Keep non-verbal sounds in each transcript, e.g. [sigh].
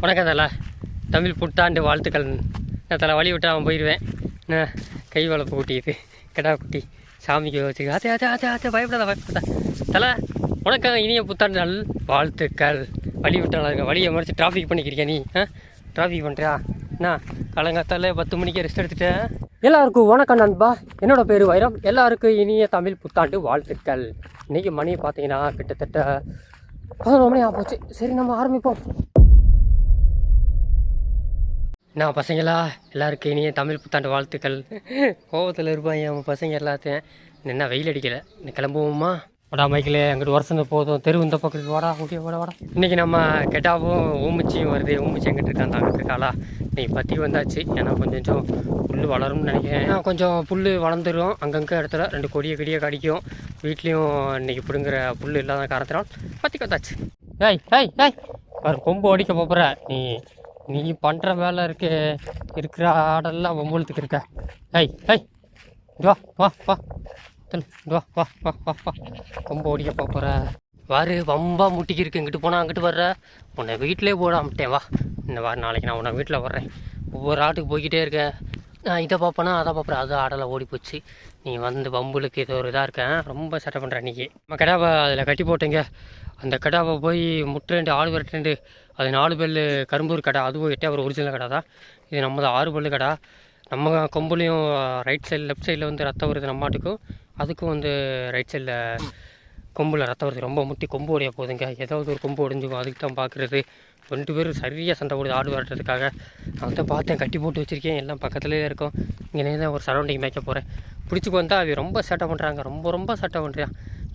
வணக்கம் தல தமிழ் புத்தாண்டு வாழ்த்துக்கள். நான் தலை வழி விட்டு அவன் போயிடுவேன் நான் கை வளர்ப்பு கூட்டிட்டு கிடா குட்டி. சாமிக்கு வச்சு ஆத்தே ஆத்தே ஆத்தே ஆத்தே பயப்படாத பயப்படாத. தலை வணக்கம் இனிய புத்தாண்டு நாள் வாழ்த்துக்கள். வழி விட்டால இருக்க வழியை மறைச்சு டிராஃபிக் பண்ணிக்கிறீங்க நீ? ஆ? டிராஃபிக் பண்ணுறியா என்ன காலங்காத்தால பத்து மணிக்கு ரெஸ்ட் எடுத்துட்டேன் எல்லாருக்கும் வணக்கம் நண்பா. என்னோட பேர் வைரம். எல்லாருக்கும் இனிய தமிழ் புத்தாண்டு வாழ்த்துக்கள். இன்றைக்கி மணி பார்த்தீங்கன்னா கிட்டத்தட்ட பதினொரு மணி ஆக போச்சு. சரி நம்ம ஆரம்பிப்போம். நான் பசங்களா எல்லாருக்கும் இனிய தமிழ் புத்தாண்டு வாழ்த்துக்கள். கோவத்தில் இருப்பாங்க அவன் பசங்க எல்லாத்தையும். என்ன வெயில் அடிக்கலை. இன்னும் கிளம்புவோமா? வாடா மைக்கில் அங்கிட்டு வருஷம் போதும். தெரு இந்த பக்கத்துக்கு வாடா ஓகே வாடா வாடா. இன்றைக்கி நம்ம கெட்டாவும் ஊமிச்சியும் வருது. ஊமிச்சி எங்கிட்டு இருக்கான் அங்கிட்டு இருக்காளா? இன்னைக்கு பற்றி வந்தாச்சு. ஏன்னா கொஞ்சம் புல் வளரும்னு நினைக்கிறேன். ஏன்னா கொஞ்சம் புல் வளர்ந்துடும் அங்கங்கே இடத்துல ரெண்டு கொடியை கடியை கடிக்கும். வீட்லேயும் இன்னைக்கு பிடுங்குற புல் இல்லாத காரணத்தினால் பற்றி வந்தாச்சு. ஏய் ஏய் ஏய் ஒரு கொம்பு அடிக்க போகிற நீ நீ பண்ணுற வேலை இருக்கு. இருக்கிற ஆடெல்லாம் ஒம்பளுத்துக்கு இருக்க? ஏய் ஐய் வா வா வா. வா வா வா வா வா. ஓடிக்க போகிற வாரு வம்பா முட்டிக்கு இருக்கு. இங்கிட்டு போனால் அங்கிட்டு வர்ற. உன்னை வீட்டிலே போடாமட்டேன். வா. இந்த வாரம் நாளைக்கு நான் உன்னை வீட்டில் வர்றேன். ஒவ்வொரு ஆட்டுக்கு போய்கிட்டே இருக்கேன் நான் இதை பார்ப்பேனா அதை பார்ப்பேன். அது ஆடெல்லாம் ஓடி போச்சு நீ வந்து பம்புளுக்கு இது ஒரு இதாக இருக்கேன் ரொம்ப சட்டை பண்ணுற அன்றைக்கி நம்ம கடாவை அதில் கட்டி போட்டேங்க. அந்த கடாவை போய் முட்டை ஆடு விரட்டு அது நாலு பல்லு கரும்பூர் கடை அதுவும் எட்டே ஒரு ஒரிஜினல் கடை தான் இது நம்மது ஆறு பல்லு கடை. நம்ம கொம்புலேயும் ரைட் சைடு லெஃப்ட் சைடில் வந்து ரத்தம் வருது நம்ம மாட்டுக்கும் அதுக்கும் வந்து ரைட் சைடில் கொம்பில் ரத்தம் வருது. ரொம்ப முட்டி கொம்பு உடைய போகுதுங்க ஏதாவது ஒரு கொம்பு உடைஞ்சிக்கும் அதுக்கு தான் பார்க்குறது ரெண்டு பேரும் சரியாக சண்டை போடுது ஆடு வரட்டுறதுக்காக நான் தான் பார்த்தேன் கட்டி போட்டு வச்சுருக்கேன் எல்லாம் பக்கத்துலேயே இருக்கும். இங்கே தான் ஒரு சரௌண்டிங் மேய்க்க போகிறேன் பிடிச்சிக்கு வந்தால் அவ ரொம்ப சேட்டை பண்ணுறாங்க ரொம்ப ரொம்ப சேட்டை பண்ணுறான்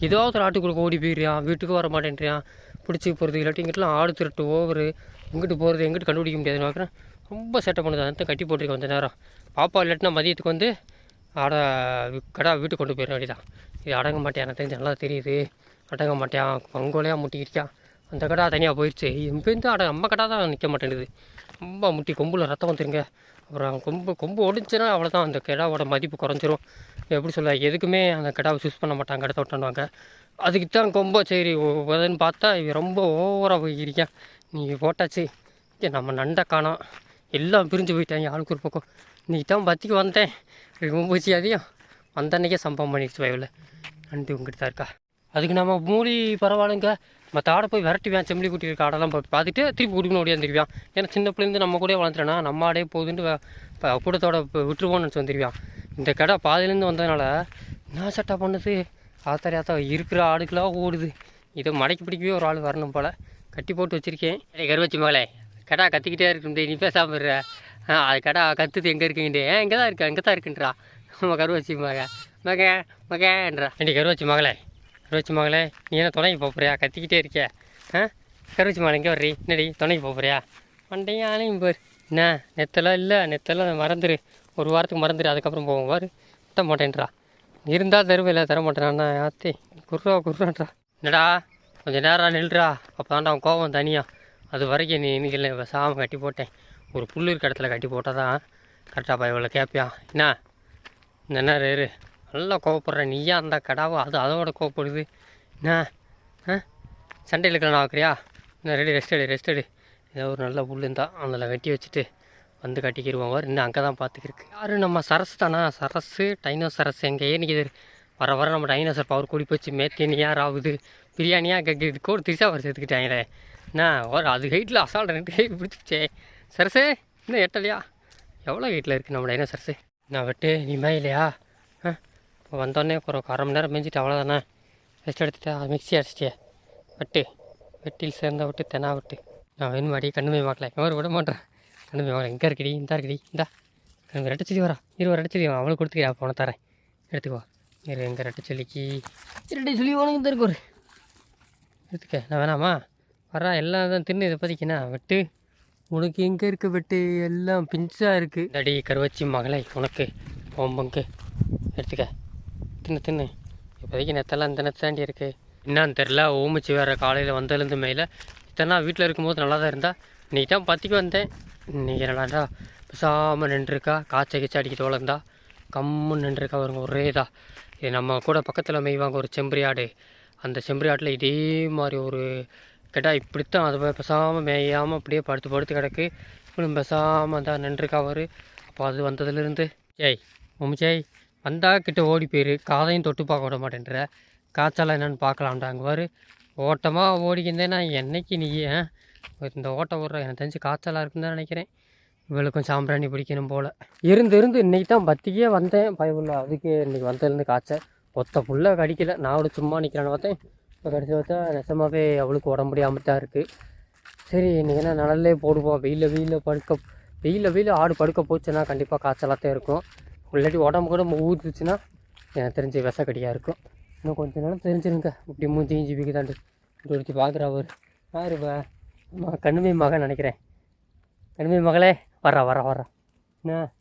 ஏதாவது ஒரு ஆட்டுக்குள்ளே ஓடி போயிடுறான் வீட்டுக்கு வர மாட்டேன்றான். பிடிச்சி போகிறது இல்லாட்டி இங்கிட்டலாம் ஆடு திருட்டு ஓவரு எங்கிட்டு போகிறது எங்கிட்டு கண்டுபிடிக்க முடியாதுன்னு பார்க்குறேன். ரொம்ப சேட்டை பண்ணுது அதான் கட்டி போட்டிருக்கேன் கொஞ்ச நேரம். பாப்பா இல்லாட்டினா மதியத்துக்கு வந்து ஆடை வி- கடா வீட்டுக்கு கொண்டு போயிட வேண்டியதான் இது அடங்க மாட்டேன் எனக்கு தெரிஞ்சு நல்லா தெரியுது. அடங்க மாட்டேன் பங்கோலையாக முட்டிக்கிறியா அந்த கடா தனியாக போயிடுச்சு இப்போ அட நம்ம கடா தான் நிற்க மாட்டேங்குது. ரொம்ப முட்டி கொம்பில் ரத்தம் வந்துருங்க. அப்புறம் கொம்பு கொம்பு ஒடிஞ்சுன்னா அவ்வளோதான் அந்த கிடாவோட மதிப்பு குறைஞ்சிரும். எப்படி சொல்ல எதுக்குமே அந்த கிடாவை சூஸ் பண்ண மாட்டாங்க கடத்த விட்டானுவாங்க அதுக்கு தான் கொம்போ சரி உதன்னு பார்த்தா இவன் ரொம்ப ஓவராக போயிருக்கேன் நீ போட்டாச்சு. ஏ நம்ம நண்டை காணோம். எல்லாம் பிரிஞ்சு போயிட்டாங்க ஆளுக்கு ஒரு பக்கம். நீ தான் பத்திக்கு வந்தேன். பூச்சி அதையும் வந்த அன்னைக்கே சம்பவம் பண்ணிடுச்சு வயவில் நண்டு உங்ககிட்ட தான் இருக்கா. அதுக்கு நம்ம மூலி பரவாயில்லைங்க. மற்ற ஆடை போய் விரட்டுவேன். செம்மலி குட்டி இருக்க ஆடெல்லாம் போய் பார்த்துட்டு திருப்பி குடிக்கணும் ஓடியாந்துருவான் ஏன்னா சின்ன பிள்ளைந்து நம்ம கூட வளர்த்துறேன்னா நம்ம ஆடே போகுதுன்ட்டு வ- கூட்டத்தோட இப்போ விட்டுருவோம்னு நினச்சி வந்துருவான். இந்த கடை பாதையிலேருந்து வந்ததுனால என்ன சட்டை பண்ணுது? ஆத்தாரி ஆத்தா இருக்கிற ஆடுக்கெல்லாம் ஓடுது. இதை மடக்கி பிடிக்கவே ஒரு ஆள் வரணும் போல். கட்டி போட்டு வச்சுருக்கேன். கருவச்சி மகளே கடா கத்திக்கிட்டே இருக்கு நீ பேசாமல் இருற. ஆ அது கடா கத்துது எங்கே இருக்குங்கிட்டே ஏன் இங்கே தான் இருக்கா இங்கே தான் இருக்குன்றா. நம்ம கருவச்சி மக மக மகன்றா. ஏண்டி கருவச்சி மகளே கருவச்சி மகளே நீ என்ன துணைக்கு போறியா? கத்திக்கிட்டே இருக்கியா? ஆ? கருவச்சி மகளை இங்கே வர்றீ. என்னடி துணைக்கு போகிறியா மண்டையும் ஆளையும் போர். என்ன? நெத்தெல்லாம் இல்லை நெத்தெல்லாம் மறந்துரு. ஒரு வாரத்துக்கு மறந்துரு அதுக்கப்புறம் போவோம். பாரு விட்ட மாட்டேன்றா. இருந்தால் தருவில்ல தர மாட்டேன் ஆத்தே குர்ரா குர்ரான்றா என்னடா கொஞ்சம் நேரம் நில்றா. அப்போ தான்டா அவன் கோவம் தனியாக அது வரைக்கும் நீ இன்னைக்கு இல்லை சாமம் கட்டி போட்டேன். ஒரு புல்லு இருக்க இடத்துல கட்டி போட்டால் தான் கரெக்டாகப்பா இவ்வளோ கேட்பியா என்ன? இந்த என்ன ரேரு நல்லா கோவப்படுற. நீயா அந்த கடாவோ? அது அதோட கோவப்படுது. என்ன? ஆ? சண்டையில் இருக்கிற நான் வைக்கிறியா இன்னும் ரெடி ரெஸ்ட் எடு ரெஸ்ட் எடு. ஏதோ ஒரு நல்ல புல் இருந்தால் அதில் வெட்டி வச்சுட்டு வந்து கட்டிக்கிடுவோம் வர இன்னும் அங்கே தான் பார்த்துக்கிருக்கு. யார்? நம்ம சரஸ் தானா? சரஸு டைனோ சரஸ் எங்கேயே நிற்கிது வர வர நம்ம டைனோசர் பவர் கூடி போச்சு. மேத்தேனியா ஆகுது பிரியாணியாக கேட்குது கூட திரிசா வர சேர்த்துக்கிட்டாங்களே என்ன? ஒரு அது ஹைட்டில் அசால்ட் ரெண்டு ஹைட் பிடிச்சிச்சே சரஸே இன்னும் எட்டலையா? எவ்வளோ ஹைட்டில் இருக்குது நம்ம டைனோசர்ஸு நான் வெட்டு? நீ மேயிலையா? ஆ? வந்தோடனே ஒரு அரை மணி நேரம் மேய்ஞ்சிட்டு அவ்வளோதானே ரெஸ்ட் எடுத்துட்டா மிக்ஸி அடிச்சிட்டியே. வெட்டு வெட்டில் சேர்ந்த விட்டு தெனா விட்டு. நான் வேணும் அடி? கண்ணுமே பார்க்கல. எவரும் விட மாட்டேன் போய் பார்க்கல. எங்கே இருக்கடி இந்த இருக்கடி இந்தா. எனக்கு ரெட்டை செடி வரா இருபது ரெட்டை செடி அவளுக்கு கொடுத்துக்கியா போன தரேன். எடுத்துக்கோ. இரு எங்கள் ரெட்டை செல்லிக்கு. ரெட்டை சொல்லி உனக்கு இந்த இருக்கு ஒரு. எடுத்துக்க. நான் வேணாமா? வரா எல்லாம் தான் தின்னு இதை பதிக்கினா வெட்டு. உனக்கு எங்கே இருக்கு வெட்டு. எல்லாம் பிஞ்சாக இருக்குது தடி கருவச்சி மகளே உனக்கு. ஓம்பங்கு எடுத்துக்க. தின்னு தின்னு. இப்போதைக்கு நெத்தெல்லாம் இந்த நெத்து தாண்டி இருக்குது என்னான்னு தெரில ஓமிச்சு வேறு காலையில் வந்ததுலேருந்து மேலே. இத்தனை வீட்டில் இருக்கும்போது நல்லா தான் இருந்தா. இன்றைக்கி தான் பற்றிக்கு வந்தேன். இன்னைக்கு என்னடா பேசாமல் நின்றுருக்கா காய்ச்ச கிச்ச அடிக்க தோலந்தா கம்முன்னு நின்றுருக்கா வருங்க ஒரே இதாக இது நம்ம கூட பக்கத்தில் மேய்வாங்க ஒரு செம்பரி ஆடு. அந்த செம்பரி ஆட்டில் இதே மாதிரி ஒரு கேட்டால் இப்படித்தான் அது பெசாமல் மேயாமல் அப்படியே படுத்து படுத்து கிடக்கு. இப்படி பேசாமல் தான் நின்றுருக்கா அவர் அப்போ அது வந்ததுலேருந்து. ஜெய் ஜெய் வந்தால் கிட்ட ஓடி போயிரு. காதையும் தொட்டு பார்க்க விட மாட்டேன்ற. காய்ச்சலாம் என்னென்னு பார்க்கலாம்டா அங்கே பாரு ஓட்டமாக ஓடிக்கிந்தேன்னா என்னைக்கு நீ ஏன் இந்த ஓட்டம் ஓடுற எனக்கு தெரிஞ்சு காய்ச்சலாக இருக்குன்னு தான் நினைக்கிறேன். இவளுக்கும் சாம்பிராணி பிடிக்கணும் போல். இருந்து இருந்து இன்றைக்கி தான் பத்திக்கே வந்தேன். பயவுள்ள அதுக்கு இன்றைக்கி வந்ததுலேருந்து காய்ச்சல். ஒத்த புள்ள கடிக்கல. நான் அவளை சும்மா நிற்கிறேன்னு பார்த்தேன். இப்போ கடிச்சு பார்த்தா நெசமாகவே அவளுக்கு உடம்பு முடியாமல் தான் இருக்குது சரி இன்றைக்கி என்ன நிழல்லே போடுவோம் வெயிலில் வெயிலில் படுக்க வெயிலில் வெயில் ஆடு படுக்க போச்சுன்னா கண்டிப்பாக காய்ச்சலாக தான் இருக்கும். இல்லாட்டி உடம்பு கூட ஊற்றுச்சுன்னா எனக்கு தெரிஞ்சு விஷக்கடியாக இருக்கும். இன்னும் கொஞ்ச நேரம் தெரிஞ்சிருங்க. இப்படி மூஞ்சி இஞ்சி பிக்குதாண்டு ஒருத்தி பார்க்குறா அவர் யார் இப்போ கண்ணுமே மகன் நினைக்கிறேன். கண்ணுமே மகளே வர்றா வர்றா வர்றா. என்ன?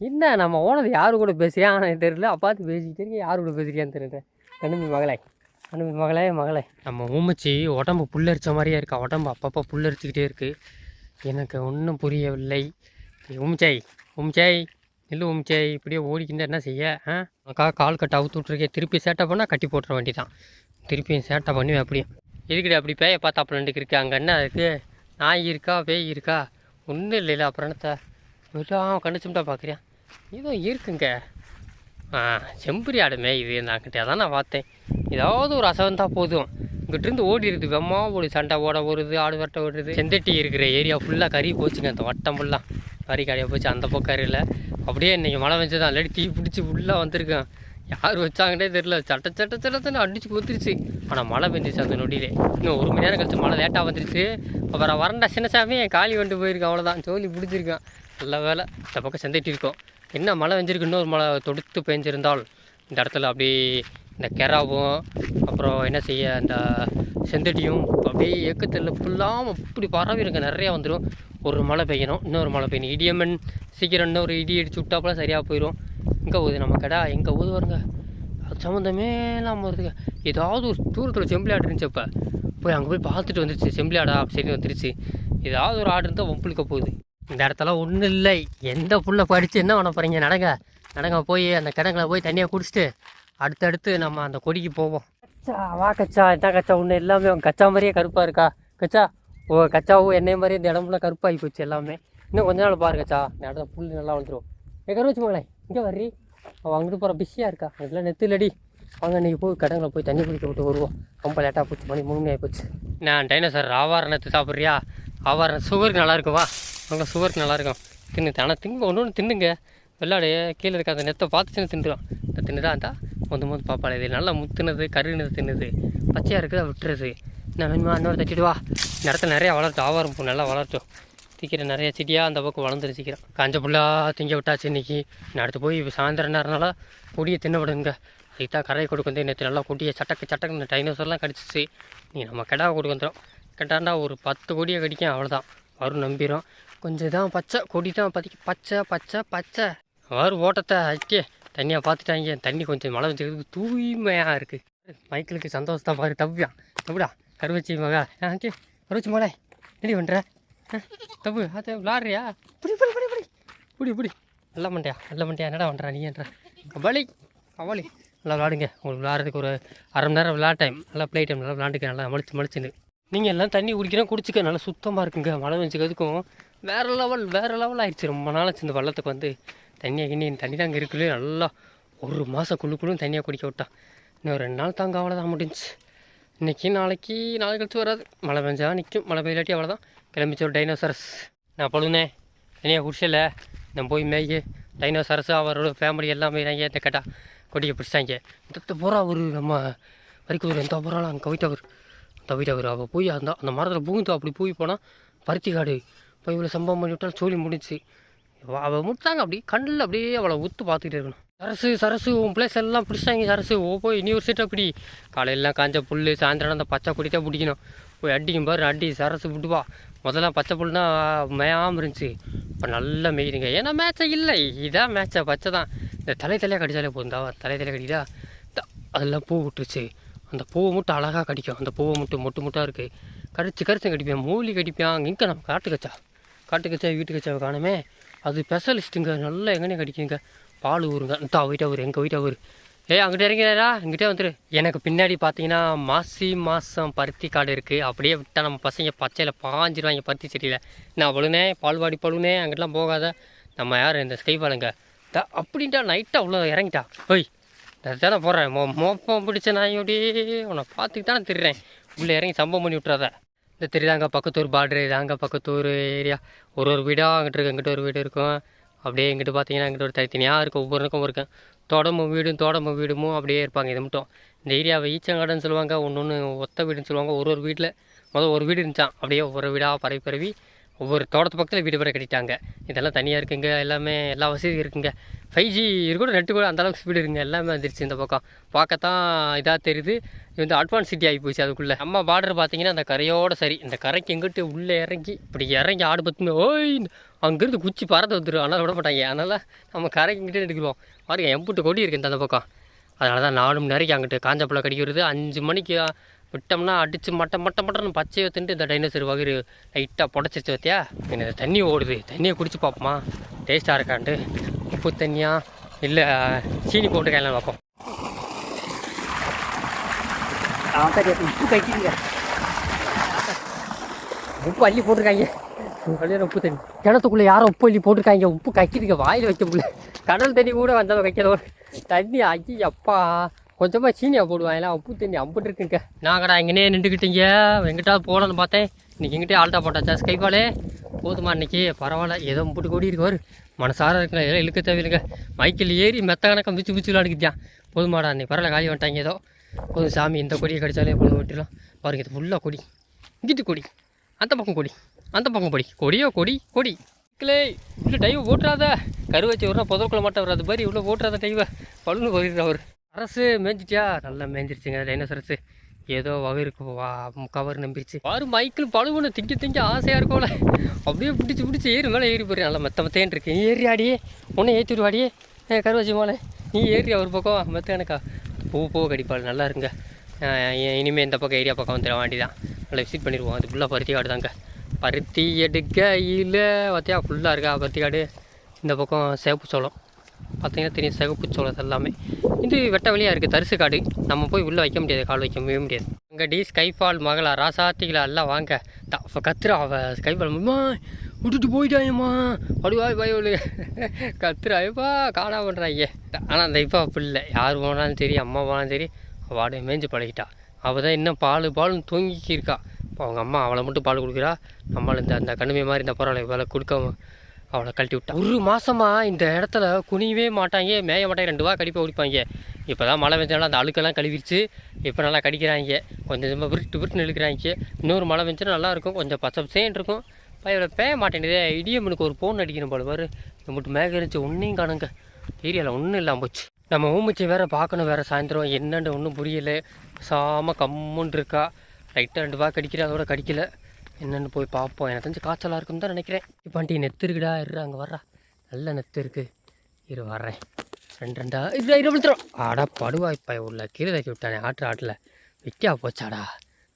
என்ன? நம்ம ஓனது யார் கூட பேசுறியான்னு எனக்கு தெரியல. அப்பாத்து பேசிக்கிட்டு இருக்கேன் யார் கூட பேசுறியான்னு தெரியல. கண்ணுமே மகளே கண்ணுமே மகளே மகளே. நம்ம ஊமச்சி உடம்பு புல்லரிச்ச மாதிரியே இருக்கா? உடம்பு அப்பப்போ புல்லரிச்சிக்கிட்டே இருக்குது எனக்கு ஒன்றும் புரியவில்லை. உமிச்சாய் உமிச்சாய் இல்லை உமிச்சே இப்படியே ஓடிக்கிட்டு என்ன செய்ய? ஆ? அக்கா கால் கட்டை அவுத்து விட்ருக்கேன் திருப்பி சேட்டை பண்ணால் கட்டி போட்டுற வேண்டியதான் திருப்பியும் சேட்டை பண்ணுவேன் அப்படியே. எதுக்கிட்ட அப்படி பேயை பார்த்தா அப்புறம் இருக்கு? அங்கே என்ன இருக்குது நாய் இருக்கா? பேய் இருக்கா? ஒன்றும் இல்லைல்ல அப்புறம் என்னத்த? விட்டான் கண்டுச்சுட்டா பார்க்குறியா ஏதோ இருக்குங்க. ஆ செம்பரி ஆடு இது. நான் கிட்ட அதான் நான் பார்த்தேன். ஏதாவது ஒரு அசவந்தான் போதும். இங்கிட்டிருந்து ஓடி இருக்குது வெம்மா ஓடி சண்டை ஓட ஓடுது ஆடு வரட்ட ஓடுது செந்தட்டி இருக்கிற ஏரியா ஃபுல்லாக கறி போச்சுங்க. அந்த வட்டம் ஃபுல்லாக கறி கடையாக போச்சு. அந்த பக்கம் இல்லை அப்படியே இன்றைக்கி மழை பெஞ்சதான் தான் இல்லாட்டி தீ பிடிச்சி ஃபுல்லாக வந்திருக்கேன். யார் வச்சாங்கன்னே தெரில சட்ட சட்ட சட்டத்துன்னு அடிச்சு கொடுத்துருச்சு ஆனால் மழை பெஞ்சிச்சு அந்த நொடியிலே. இன்னும் ஒரு மணி நேரம் கழிச்சு மழை லேட்டாக வந்துருச்சு. அப்புறம் வரண்டா சின்ன சாமி என் காலி வந்துட்டு போயிருக்கேன். அவ்வளோதான் ஜோலி பிடிச்சிருக்கான் நல்ல வேலை. இந்த பக்கம் செந்தட்டி இருக்கோம். என்ன மழை வெஞ்சிருக்கு இன்னொரு மழை தொடுத்து பெஞ்சிருந்தால். இந்த இடத்துல அப்படி இந்த கெராவும் அப்புறம் என்ன செய்ய? அந்த செந்தட்டியும் அப்படியே ஏக்கத்தில் ஃபுல்லாக அப்படி பறவை இருக்கு நிறையா வந்துடும் ஒரு மழை பெய்யணும் இன்னொரு மழை பெய்யணும். இடியம்மன் சீக்கிரம் இன்னொரு இடி அடிச்சு விட்டாப்புல சரியாக போயிடும் எங்கே ஊது நம்ம கடை? எங்கே ஊது வருங்க? அது சம்மந்தமே இல்லாமல் வருதுங்க. ஏதாவது ஒரு தூரத்தில் செம்பிளி ஆடு இருந்துச்சு அப்போ போய் அங்கே போய் பார்த்துட்டு வந்துருச்சு. செம்பிளி ஆடா அப்படின்னு வந்துருச்சு. ஏதாவது ஒரு ஆடு இருந்தால் ஒம்பளுக்க போகுது. இந்த இடத்துல ஒன்றும் இல்லை. எந்த புள்ள படித்து என்ன பண்ண போகிறீங்க நடங்க. நடங்க போய் அந்த கிடங்களை போய் தண்ணியை குடிச்சிட்டு அடுத்தடுத்து நம்ம அந்த கொடிக்கு போவோம். கச்சா வா கச்சா என்ன கச்சா ஒன்று எல்லாமே அவன் கச்சா மாதிரியே கருப்பாக இருக்கா? கச்சா ஓ கச்சாவும் என்னை மாதிரியே இந்த இடம்லாம் கருப்பாகி போச்சு எல்லாமே. இன்னும் கொஞ்ச நாள் பாரு கச்சா இந்த இடத்துல புல் நல்லா வந்துடும் ஏ கருவச்சு மகளே இங்கே வர்றி. அவள் அங்கிட்டு போகிற பிஸியாக இருக்கா? அதெல்லாம் நெத்துலடி வாங்க இன்றைக்கி போய் கடங்களை போய் தண்ணி குடிக்க விட்டு வருவோம். ரொம்ப லேட்டாக போச்சு மணி மூணு ஆகி போச்சு. நான் டைனோசர் ஆவாரணத்து சாப்பிட்றியா? ஆவாரணம் சுகருக்கு நல்லாயிருக்கும் வா. நல்லா சுகருக்கு நல்லாயிருக்கும் தின்னு ஆனால் திங்க ஒன்று ஒன்று தின்னுங்க. வெள்ளாடு கீழே இருக்க அந்த நெத்தை பார்த்துச்சுன்னு தின்றுவான் இந்த தின்னுதான் இருந்தா வந்து போது பாப்பாள் இது நல்லா முத்துனது கருனது தின்னுது பச்சையாக இருக்குது விட்டுறது. நான் வேணுமா இன்னொரு தட்டிட்டு வா. இந்த இடத்துல நிறையா வளர்த்து ஆவாரம் பூ நல்லா வளர்த்தோம் சீக்கிரம் நிறைய செடியாக அந்த பக்கம் வளர்ந்துரு சீக்கிரம். காஞ்ச புல்லாக திங்க விட்டாச்சு இன்னைக்கு. நான் அடுத்து போய் இப்போ சாயந்தரம் நேரம்னால கொடியை தின்ன விடுங்க அதுக்கு தான் கரை கொடுக்கு வந்து நேற்று நல்லா கொடியை சட்டக்கு சட்டக்கு இந்த டைனோசர்லாம் கடிச்சிச்சு. நீ நம்ம கெடா கொடுக்க வந்துடும் கட்டாண்டா ஒரு பத்து கொடியை கடிக்கும் அவ்வளோதான் வரும் நம்பிடும் கொஞ்சம் தான் பச்சை கொடி தான் பற்றி பச்சை பச்சை பச்சை. வரும் ஓட்டத்தை அக்கே தண்ணியாக பார்த்துட்டாங்க. தண்ணி கொஞ்சம் மழை வச்சுக்கிறதுக்கு தூய்மையாக இருக்குது மைக்கிளுக்கு சந்தோஷத்தான் பாரு தவ்வியா தப்புடா கருவச்சி மகா. ஆ கருவச்சி மகளே ரெடி பண்ணுற தப்பு அது விளாட்றியா? புடி புடி புடி புடி. புடி புடி. நல்ல மண்டையா நல்ல மண்டையா என்னடா பண்ணுறா நீன்ற கபாலி கபாலி. நல்லா விளாடுங்க. உங்களுக்கு விளாட்றதுக்கு ஒரு அரை மணி நேரம் விளாட் டைம் நல்லா ப்ளே டைம் நல்லா விளாண்டுக்க நல்லா மலிச்சு மலிச்சுன்னு நீங்கள் எல்லாம் தண்ணி குடிக்கிறோம் குடிச்சிக்க. நல்லா சுத்தமாக இருக்குங்க. மழை வச்சுக்கிறதுக்கும் வேறு லெவல் வேறு லெவல் ஆகிடுச்சு ரொம்ப நாளாச்சு இந்த வெள்ளத்துக்கு வந்து. தண்ணியாக கிண்ணி தண்ணி தாங்க இருக்குல்லே நல்லா ஒரு மாதம் குழு குழுன்னு தண்ணியாக குடிக்க விட்டான் இன்னும் ரெண்டு நாள் தாங்க அவ்வளோதான் முடிஞ்சுச்சு. இன்றைக்கி நாளைக்கு நாளை கழிச்சு வராது. மழை பெஞ்சா நிற்கும் மழை பெய்யாட்டி அவ்வளோதான் கிளம்பிச்சு ஒரு டைனோசரஸ் நான் பொழுதுனே தனியாக குடிச்சல நான் போய் மேய்க்கு. டைனோசரஸ் அவரோட ஃபேமிலி எல்லாமே நாங்கள் இந்த கேட்டால் கொடியை பிடிச்சாங்க இந்த பூரா ஒரு நம்ம வரைக்கும் எந்த பூராலும் அங்கே போயிட்டவர். அந்த அவள் போய் அந்த அந்த மரத்தில் பூந்து அப்படி போய் போனால் பருத்தி காடு போய் இவ்வளோ சம்பவம் பண்ணி விட்டால் சோழி முடிச்சு அவள் முட்டாங்க அப்படி கண்ணில் அப்படியே அவளை உத்து பார்த்துக்கிட்டே இருக்கணும். சரசு சரசு உன் பிளேஸ் எல்லாம் பிடிச்சாங்க சரசு. ஓ போய் நீ ஒரு சீட்டை அப்படி காலையெல்லாம் காஞ்ச புல் சாயந்தரம் அந்த பச்சை கொடி தான் பிடிக்கணும். போய் அடிக்கும் பாரு அடி சரசு விட்டுவா முதல்ல பச்சை புல்னா மேயாமல் இருந்துச்சு. இப்போ நல்லா மேய்துங்க. ஏன்னா மேட்சை இல்லை. இதான் மேட்சை பச்சை தான். இந்த தலை தலையாக கடிச்சாலே போதும். தான் தலை தலையாக கடிதா த- அதெல்லாம் பூ விட்டுருச்சு. அந்த பூவை மட்டும் அழகாக கடிக்கும். அந்த பூவை மட்டும் மொட்டு முட்டாக இருக்குது கடிச்சு கடிச்சு கடிப்பேன். மூலி கடிப்பேன். இங்கே நம்ம காட்டு கச்சா காட்டு கச்சா வீட்டு கச்சாவை காணுமே. அது ஸ்பெஷலிஸ்ட்டுங்க நல்லா எங்கனே கடிக்குங்க பால் ஊருங்க. இந்த வீட்டை ஊர். எங்கள் வீட்டை ஊர்? ஏய் அங்கிட்ட இறங்கிறாரா இங்கிட்டே வந்துரு. எனக்கு பின்னாடி பார்த்தீங்கன்னா மாசி மாதம் பருத்தி காடு இருக்குது அப்படியே விட்டால் நம்ம பசங்க பச்சையில் பாஞ்சிருவாங்க பருத்தி செடியில். நான் பழுனே பால்வாடி பழுனே அங்கிட்டலாம் போகாத. நம்ம யார் இந்த ஸ்கைபாலுங்க? த அப்படின்ட்டா நைட்டாக அவ்வளோ இறங்கிட்டா. ஓய் தான் போடுறேன் மோ மோப்பம் பிடிச்ச நாயோடி உன்னை பார்த்துக்கிட்டு திருறேன் உள்ளே இறங்கி சம்பவம் பண்ணி விட்றாத இந்த தெரியுதாங்க? பக்கத்தூர் பார்டரு இதாங்க பக்கத்தூர் ஏரியா. ஒரு ஒரு வீடாக அங்கிட்டு இருக்கு அங்கிட்ட ஒரு வீடு இருக்கும். அப்படியே இங்கிட்டு பார்த்தீங்கன்னா இங்கிட்ட ஒரு தனித்தனியாக இருக்கும் ஒவ்வொருக்கும் இருக்கும் தோடமும் வீடும் தோடமும் வீடும் அப்படியே இருப்பாங்க இது மட்டும். இந்த ஏரியாவை ஈச்சங்காடுன்னு சொல்லுவாங்க ஒன்று ஒன்று ஒத்த வீடுன்னு சொல்லுவாங்க. ஒரு ஒரு வீட்டில் முதல் ஒரு வீடு இருந்துச்சான் அப்படியே ஒவ்வொரு வீடாக பரவி பரவி ஒவ்வொரு தோட்டத்து பக்கத்தில் வீடு வரை கட்டிட்டாங்க. இதெல்லாம் தனியாக இருக்குங்க எல்லாமே எல்லா வசதியும் இருக்குங்க. ஃபைவ் ஜி கூட நெட்டு கூட அந்தளவுக்கு ஸ்பீடு இருக்குங்க எல்லாமே வந்துருச்சு இந்த பக்கம். பார்க்கத்தான் இதாக தெரியுது. இது வந்து அட்வான்ஸ் சிட்டி ஆகி போச்சு அதுக்குள்ளே. நம்ம பார்டர் பார்த்தீங்கன்னா அந்த கரையோடு சரி. இந்த கரைக்கு எங்கிட்டு உள்ளே இறங்கி இப்படி இறங்கி ஆடு பார்த்துமே ஓய் அங்கேருந்து குச்சி பறந்து வந்துடும் ஆனால் விட மாட்டாங்க. அதனால் நம்ம கரைக்கு இங்கிட்டே எடுக்கிறோம் பாருங்க எம்புட்டு கொடி இருக்குது அந்த பக்கம். அதனால தான் நாலு மணி நேரம் அங்கிட்டு காஞ்சப்பழம் கடிக்கிறது. அஞ்சு மணிக்கு விட்டோம்னா அடித்து மட்ட மட்ட மட்டன்னு பச்சையை தின்ட்டு இந்த டைனோசர் வகிறு லைட்டாக புடச்சிருச்சு பார்த்தியா? எனக்கு தண்ணி ஓடுது. தண்ணியை குடிச்சு பார்ப்போமா? டேஸ்ட்டாக இருக்கான்ட்டு. உப்பு தண்ணியா? இல்லை சீனி போட்டு கையெல்லாம் பார்ப்போம் உப்பு கைக்கிங்க உப்பு அள்ளி போட்டிருக்காங்க. கல்யாணம் உப்பு தண்ணி. கிணத்துக்குள்ளே யாரும் உப்பு அள்ளி போட்டிருக்காங்க. உப்பு கைக்கிறதுக்கு வாயில் வைக்க முடியல. கடல் தண்ணி கூட வந்தவங்க வைக்கிற தண்ணி தண்ணி. அப்பா கொஞ்சமாக சீனியாக போடுவான். எல்லாம் உப்பு தண்ணி அம்பிட்டு இருக்குங்க. நாங்கடா இங்கனே நின்றுக்கிட்டீங்க எங்கிட்டா போகலான்னு பார்த்தேன். இன்னைக்கு எங்கிட்டே ஆல்ட்டா போட்டாச்சா ஸ்கைபாலே போதுமா இன்னைக்கு? பரவாயில்ல. ஏதோ முப்பட்டு கோடி இருக்கவர் மனசார இருக்குல்ல ஏதோ இழுக்க தேவையில்லைங்க. மைக்கில் ஏறி மெத்த கணக்கம் பிச்சு பிச்சு விளாடுக்குத்தியான் போதுமாடா இன்னைக்கு பரவாயில்ல காலி வந்துட்டாங்க ஏதோ. போதும் சாமி இந்த கொடியை கடிச்சாலே போதும் விட்டுலாம் பாருங்க இது ஃபுல்லாக கொடி. இங்கிட்டு கொடி. அந்த பக்கம் கொடி. அந்த பக்கம் கொடி. கொடியோ கொடி கொடி. கிளே இவ்வளோ டைவ் ஓட்டுறாத கரு வச்சு விட்றா புதற்குள்ள மாட்டேன் வராது. மாதிரி இவ்வளோ ஓட்டுறாத டைவை பழுன்னு போயிடுறா அவர். அரசு மேய்ஞ்சிட்டியா நல்லா மேய்ஞ்சிருச்சுங்க டைனோசரஸு ஏதோ வகிருக்கு வா கவர் நம்பிருச்சு. பாரு மைக்கில் பழுவுன திங்க திங்க ஆசையாக இருக்கும்ல அப்படியே பிடிச்சி பிடிச்சி ஏறி மேலே ஏறி போயிரு. நல்லா மெத்த மெத்தேன் இருக்கு. ஏறி ஆடியே உன்னை ஏற்றி விடுவாடியே ஏ கருவச்சி மேலே நீ ஏறி ஒரு பக்கம்? மெத்த எனக்கா? பூ பூ கடிப்பாள். நல்லா இருங்க. இனிமேல் இந்த பக்கம் ஏரியா பக்கம் வந்துட வேண்டி தான் நல்லா விசிட் பண்ணிடுவோம். அது ஃபுல்லாக பருத்தி காடு தாங்க. பருத்தி எடுக்கையில் பார்த்தியா ஃபுல்லாக இருக்கா பருத்தி காடு? இந்த பக்கம் சேப்பு சோளம். பார்த்தீங்கன்னா தெரியும் சிகப்பு சோளம் எல்லாமே. இது வெட்ட வழியாக இருக்குது தரிசு காடு. நம்ம போய் உள்ளே வைக்க முடியாது கால் வைக்கவே முடியாது. அங்கே டி ஸ்கைஃபால் மகளா ராசாத்திகளா எல்லாம் வாங்க. த- அவ கத்துறா அவ ஸ்கைஃபால் அம்மா விட்டுட்டு போயிட்டாயம்மா. அடுவாய் வாய் வாய் விழு [laughs] காணா பண்ணுறாங்க ஆனால் அந்த இப்போ அப்படி இல்லை. யார் போனாலும் சரி அம்மா போனாலும் சரி அவள் வாடகை மேய்ஞ்சு பழகிட்டா. அவள் தான் இன்னும் பால் பால்னு தூங்கிக்கி இருக்கா. இப்போ அவங்க அம்மா அவளை மட்டும் பால் கொடுக்குறா. நம்மள இந்த அந்த கண்ணுமே மாதிரி இந்த பரவாயில்ல இவ்வளோ கொடுக்க அவளை கழட்டி விட்டா. ஒரு மாசமா இந்த இடத்துல குனியவே மாட்டாங்க மேய மாட்டாங்க ரெண்டு ரூபா கடிப்பை குடிப்பாங்க இப்போ தான் மழை பெஞ்சாலும் அந்த அழுக்கெல்லாம் கழுவிருச்சு. இப்போ நல்லா கடிக்கிறாங்க. கொஞ்சம் கொஞ்சமாக விருட்டு விருட்டுன்னு இழுக்கிறாங்க. இன்னொரு மழை பெஞ்சுனா நல்லா இருக்கும். கொஞ்சம் பச்சை பசேன்னு இருக்கும் பையன் பேய மாட்டேங்குதே. இடியம்மனுக்கு ஒரு ஃபோன் அடிக்கணும் போல பாரு. இந்த மேக இருந்துச்சு ஒன்றையும் காணுங்க. ஏரியாவில் ஒன்றும் இல்லாமல் போச்சு. நம்ம ஊமிச்சி வேற பார்க்கணும் வேற சாயந்தரம். என்னன்னு ஒன்றும் புரியல. சாம கம்முன்னு இருக்கா. லைட்டாக ரெண்டு வா கடிக்கிற அதோட கடிக்கல. என்னென்னு போய் பார்ப்போம். எனக்கு தெரிஞ்சு காய்ச்சலாக இருக்குன்னு தான் நினைக்கிறேன். இப்போ ஆண்டி நெத்து இருக்குடா இரு அங்கே வர்றா. நல்ல நெத்து இருக்குது இரு வர்றேன். ரெண்டு ரெண்டா. இது இரு விழுத்துறோம் ஆடா படுவா இப்போ உள்ள கீழே தக்கி விட்டானே ஆட்டு ஆட்டில். விற்கா போச்சாடா.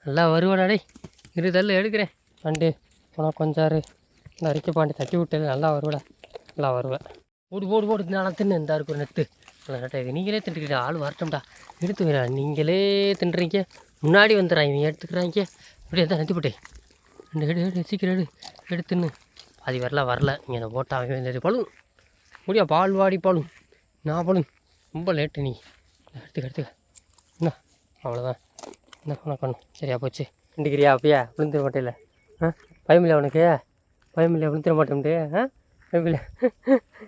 நல்லா வருவாடா இரு தள்ளு எடுக்கிறேன். பாண்டி போனால் கொஞ்சாரு இந்த அரிக்க பாண்டி தட்டி விட்டது நல்லா வருவடா. நல்லா வருவேன் ஓடு ஓடு ஓடு நான் தின்னு இந்த இருக்கு ஒரு நெத்து. நல்லா நட்டா இது நீங்களே தின்றுக்கிட்ட ஆள் வரட்டும்டா. எடுத்து நீங்களே தின்றுறீங்க. முன்னாடி வந்துடுறாங்க இவங்க எடுத்துக்கிறாங்க. இப்படி இருந்தால் நெத்தி போட்டே ரெண்டு எடு எடு சீக்கிரம் எடு. எடுத்துன்னு. பாதி வரல வரல. இங்கே நான் போட்டால் அவன் இந்த பழும் முடியா பால் வாடி பழும் நான் பழும் ரொம்ப லேட்டு நீ. எடுத்துக்க எடுத்துக்க. என்ன அவ்வளோதான் என்ன பண்ண பண்ணும் சரியா போச்சு. ரெண்டுக்கிறியா அப்பயா? விழுந்துட மாட்டேல. ஆ? பயமில்லை உனக்கு? பயமில்லை விழுந்துட மாட்டேன்ட்டு ஆ? பயமில்லை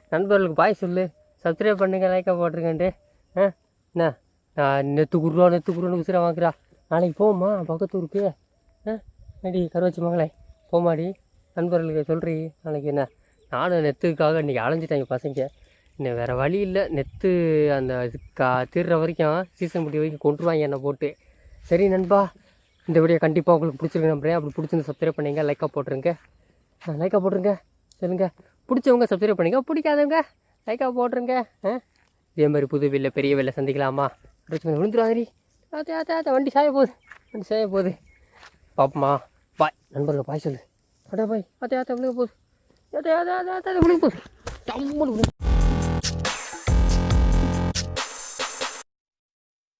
நண்பர்களுக்கு பாய் சொல்லு. சப்ஸ்கிரைப் பண்ணுங்க லைக்காக போட்டிருக்கேன்ட்டு ஆ? என்ன நான் நெத்து குருவா நெத்து குருவான்னு உசுரை வாங்குறா. நாளைக்கு போமா பக்கத்து ஊருக்கு ஆ? என்னடி கருவச்சி மகளே? போமாடி நண்பர்களுக்கு சொல்கிறீ நாளைக்கு என்ன? நானும் நெத்துக்காக இன்றைக்கி அலைஞ்சிட்டாங்க பசங்க. இன்னும் வேறு வழி இல்லை. நெத்து அந்த இது கா தீர்ற வரைக்கும் சீசன் முடிய வரைக்கும் கொண்டுருவாங்க என்னை போட்டு. சரி நண்பா இந்த வீடியோ கண்டிப்பாக உங்களுக்கு பிடிச்சிருக்கு நம்புறேன். அப்படி பிடிச்சிருந்து சப்ஸ்கிரைப் பண்ணிங்க லைக்காக போட்டுருங்க. லைக்காக போட்டுருங்க. சொல்லுங்க. பிடிச்சவங்க சப்ஸ்கிரைப் பண்ணிங்க பிடிக்காதவங்க லைக்காக போட்டுருங்க. ஆ? இதே மாதிரி புது வெளில பெரிய வெளில சந்திக்கலாமா? விழுந்துருவாங்க வண்டி சாய போகுது. வண்டி சாய போகுது. பாப்பமா. பாய் நண்பர்கள் பாய் சொல்லு அடா பாய் அத்தே அத்தே விழுக போகுது அத்தே அத்தே அத்தே விழுக போகுது டம்முன்னு